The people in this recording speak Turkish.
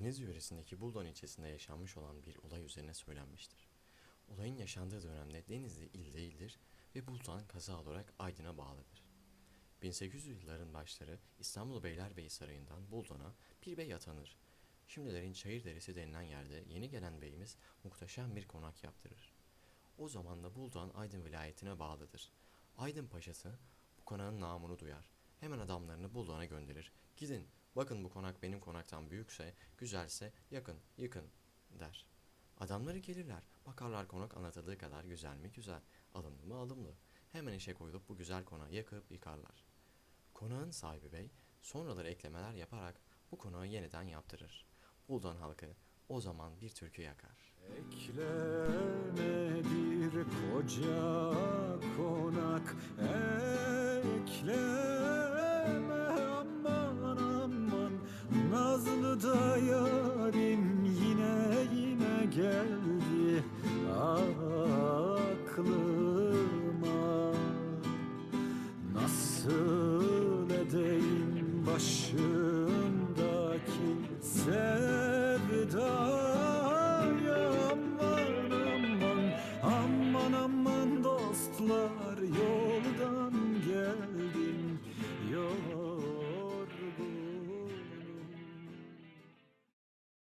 Deniz yöresindeki Buldon ilçesinde yaşanmış olan bir olay üzerine söylenmiştir. Olayın yaşandığı dönemde Denizli il değildir ve Buldan kaza olarak Aydın'a bağlıdır. 1800'lü yılların başları İstanbul Beylerbeyi Sarayı'ndan Buldan'a bir bey atanır. Şimdilerin Çayırderesi denilen yerde yeni gelen beyimiz muhteşem bir konak yaptırır. O zaman da Buldan Aydın vilayetine bağlıdır. Aydın Paşası bu konağın namını duyar. Hemen adamlarını Buldan'a gönderir. Gidin bakın bu konak benim konaktan büyükse, güzelse yakın, yıkın der. Adamları gelirler, bakarlar konak anlatıldığı kadar güzel mi güzel, alımlı mı alımlı. Hemen işe koyulup bu güzel konağı yakıp yıkarlar. Konağın sahibi bey sonraları eklemeler yaparak bu konağı yeniden yaptırır. Buldan halkı o zaman bir türkü yakar. Ekleme bir koca konak Ekleme geldi aklıma. Nasıl edeyim başımdaki sevdayı